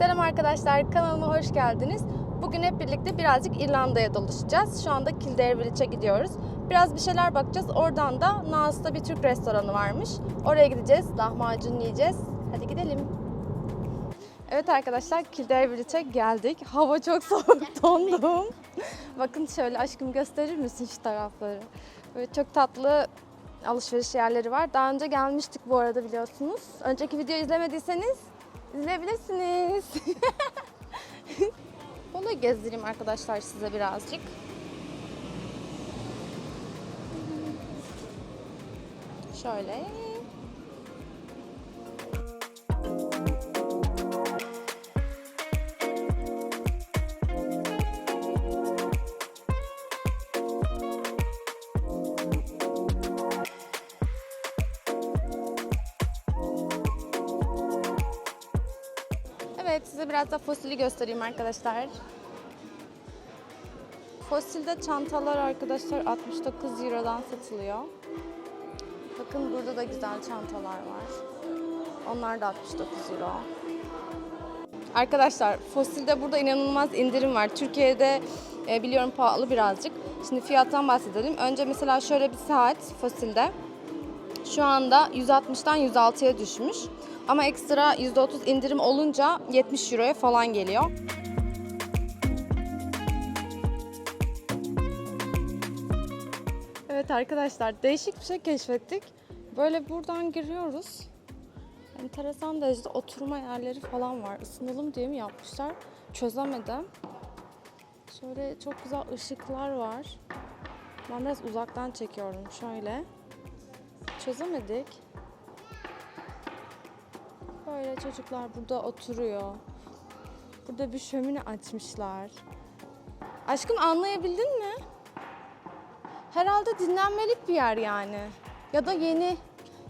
Selam arkadaşlar, kanalıma hoş geldiniz. Bugün hep birlikte birazcık İrlanda'ya dolaşacağız. Şu anda Kildare Village'e gidiyoruz. Biraz bir şeyler bakacağız. Oradan da Naas'ta bir Türk restoranı varmış. Oraya gideceğiz, lahmacun yiyeceğiz. Hadi gidelim. Evet arkadaşlar, Kildare Village'e geldik. Hava çok soğuk, dondum. Bakın şöyle aşkım gösterir misin şu tarafları? Böyle çok tatlı alışveriş yerleri var. Daha önce gelmiştik bu arada biliyorsunuz. Önceki videoyu izlemediyseniz izleyebilirsiniz. Bolu'yu gezdireyim arkadaşlar size birazcık. Şöyle. Evet size biraz da fosili göstereyim arkadaşlar. Fosilde çantalar arkadaşlar 69 Euro'dan satılıyor. Bakın burada da güzel çantalar var. Onlar da 69 Euro. Arkadaşlar fosilde burada inanılmaz indirim var. Türkiye'de e, biliyorum pahalı birazcık. Şimdi fiyattan bahsedelim. Önce mesela şöyle bir saat fosilde. Şu anda 160'dan 106'ya düşmüş. Ama ekstra %30 indirim olunca 70 Euro'ya falan geliyor. Evet arkadaşlar değişik bir şey keşfettik. Böyle buradan giriyoruz. Enteresan derecede oturma yerleri falan var. Isınalım diye mi yapmışlar? Çözemedim. Şöyle çok güzel ışıklar var. Ben biraz uzaktan çekiyorum şöyle. Çözemedik. Böyle çocuklar burada oturuyor. Burada bir şömine açmışlar. Aşkım anlayabildin mi? Herhalde dinlenmelik bir yer yani. Ya da yeni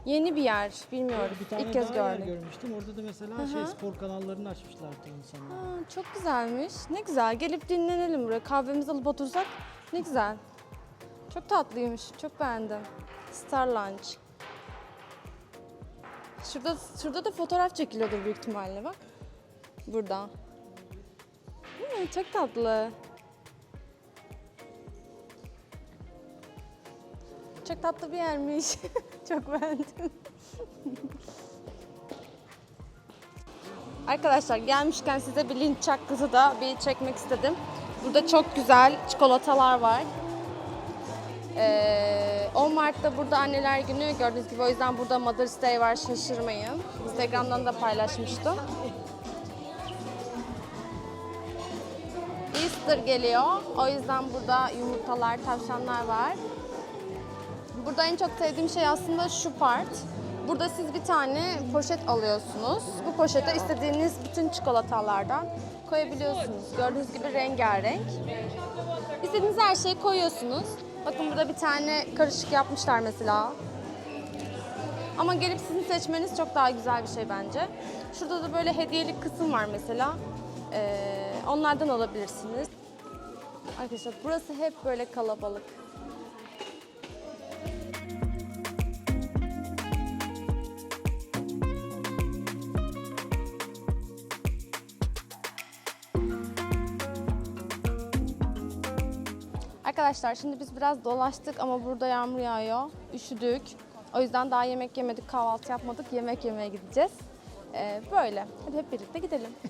yeni bir yer. Bilmiyorum. Bir tane İlk kez daha yer gördüm. görmüştüm. Orada da mesela Hı şey spor kanallarını açmışlardı insanlar. Çok güzelmiş. Ne güzel. Gelip dinlenelim buraya. Kahvemizi alıp otursak ne güzel. Çok tatlıymış. Çok beğendim. Star Lunch. Şurada şurada da fotoğraf çekiliyordur büyük ihtimalle bak. Burada. Hmm, çok tatlı. Çok tatlı bir yermiş. çok beğendim. Arkadaşlar gelmişken size bir linç çakkızı da bir çekmek istedim. Burada çok güzel çikolatalar var. Ee, 10 Mart'ta burada anneler günü gördüğünüz gibi o yüzden burada Mother's Day var şaşırmayın. Instagram'dan da paylaşmıştım. Easter geliyor. O yüzden burada yumurtalar, tavşanlar var. Burada en çok sevdiğim şey aslında şu part. Burada siz bir tane poşet alıyorsunuz. Bu poşete istediğiniz bütün çikolatalardan koyabiliyorsunuz. Gördüğünüz gibi rengarenk. İstediğiniz her şeyi koyuyorsunuz. Bakın burada bir tane karışık yapmışlar mesela. Ama gelip sizin seçmeniz çok daha güzel bir şey bence. Şurada da böyle hediyelik kısım var mesela. Ee, onlardan alabilirsiniz. Arkadaşlar burası hep böyle kalabalık. Arkadaşlar şimdi biz biraz dolaştık ama burada yağmur yağıyor. Üşüdük. O yüzden daha yemek yemedik, kahvaltı yapmadık. Yemek yemeye gideceğiz. Ee, böyle. Hadi hep birlikte gidelim.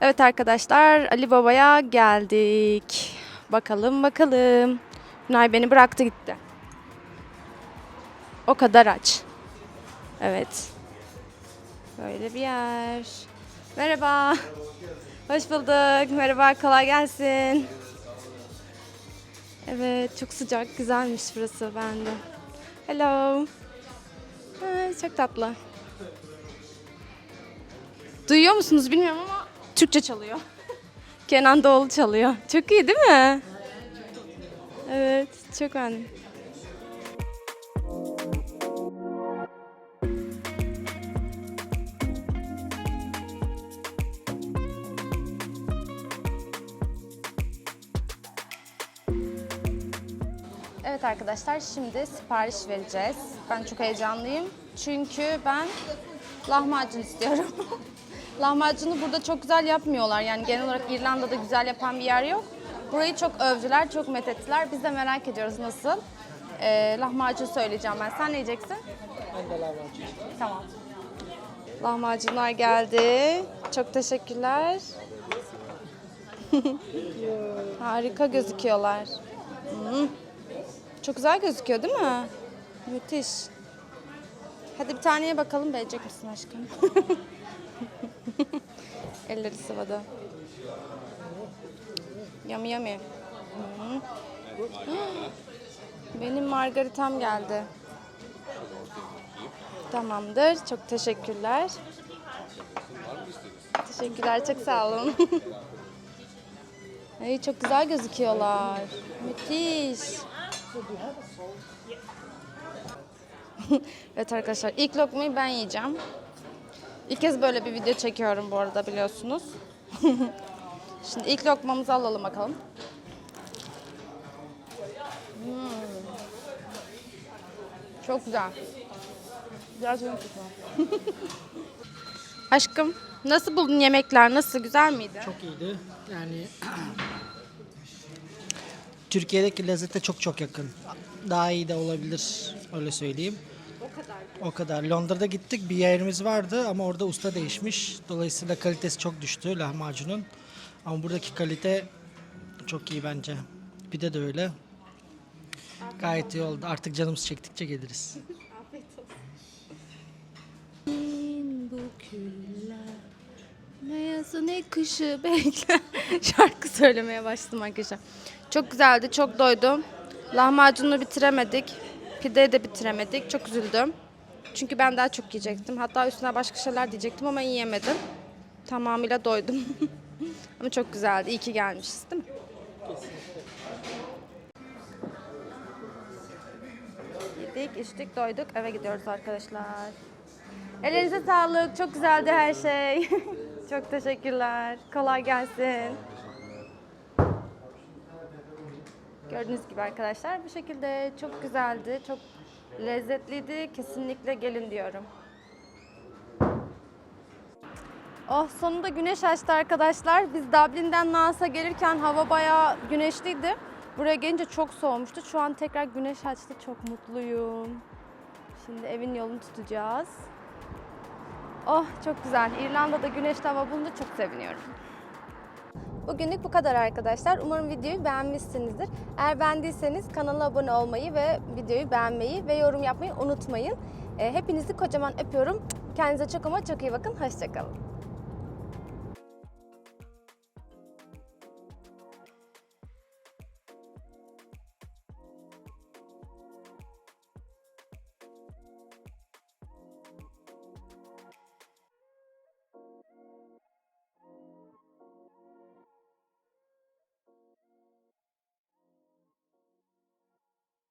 Evet arkadaşlar Ali Baba'ya geldik. Bakalım bakalım. Günay beni bıraktı gitti. O kadar aç. Evet. Böyle bir yer. Merhaba. Hoş bulduk. Merhaba, kolay gelsin. Evet, çok sıcak, güzelmiş burası bende. Hello. Ay, çok tatlı. Duyuyor musunuz bilmiyorum ama Türkçe çalıyor. Kenan Doğulu çalıyor. Çok iyi değil mi? Evet, çok beğendim. Evet arkadaşlar şimdi sipariş vereceğiz. Ben çok heyecanlıyım. Çünkü ben lahmacun istiyorum. Lahmacunu burada çok güzel yapmıyorlar. Yani genel olarak İrlanda'da güzel yapan bir yer yok. Burayı çok övdüler, çok methettiler. Biz de merak ediyoruz nasıl. Ee, lahmacun söyleyeceğim ben. Sen ne yiyeceksin? Ben de lahmacun. Tamam. Lahmacunlar geldi. Çok teşekkürler. Harika gözüküyorlar. Hmm. Çok güzel gözüküyor değil mi? Müthiş. Hadi bir taneye bakalım beğenecek misin aşkım? Elleri sıvada. Yummy yummy. Hmm. Benim margaritam geldi. Tamamdır. Çok teşekkürler. Teşekkürler. Çok sağ olun. Ay, çok güzel gözüküyorlar. Müthiş. evet arkadaşlar ilk lokmayı ben yiyeceğim. İlk kez böyle bir video çekiyorum bu arada biliyorsunuz. Şimdi ilk lokmamızı alalım bakalım. Hmm. Çok güzel. Gerçekten çok güzel. Aşkım nasıl buldun yemekler? Nasıl? Güzel miydi? Çok iyiydi. Yani Türkiye'deki lezzete çok çok yakın. Daha iyi de olabilir öyle söyleyeyim. O kadar. Londra'da gittik bir yerimiz vardı ama orada usta değişmiş. Dolayısıyla kalitesi çok düştü lahmacunun. Ama buradaki kalite çok iyi bence. Bir de öyle. Gayet iyi oldu. Artık canımız çektikçe geliriz. Bu küller ne yazı ne kışı bekle. Şarkı söylemeye başladım arkadaşlar. Çok güzeldi, çok doydum. Lahmacunu bitiremedik. Pideyi de bitiremedik. Çok üzüldüm. Çünkü ben daha çok yiyecektim. Hatta üstüne başka şeyler diyecektim ama yiyemedim. Tamamıyla doydum. ama çok güzeldi. İyi ki gelmişiz değil mi? Yedik, içtik, doyduk. Eve gidiyoruz arkadaşlar. Elinize sağlık. Çok güzeldi her şey. Çok teşekkürler. Kolay gelsin. Gördüğünüz gibi arkadaşlar bu şekilde çok güzeldi. Çok lezzetliydi. Kesinlikle gelin diyorum. Oh sonunda güneş açtı arkadaşlar. Biz Dublin'den Nans'a gelirken hava bayağı güneşliydi. Buraya gelince çok soğumuştu. Şu an tekrar güneş açtı. Çok mutluyum. Şimdi evin yolunu tutacağız. Oh çok güzel. İrlanda'da güneşli hava bulunca çok seviniyorum. Bugünlük bu kadar arkadaşlar. Umarım videoyu beğenmişsinizdir. Eğer beğendiyseniz kanala abone olmayı ve videoyu beğenmeyi ve yorum yapmayı unutmayın. Ee, Hepinizi kocaman öpüyorum. Kendinize çok ama çok iyi bakın. Hoşçakalın.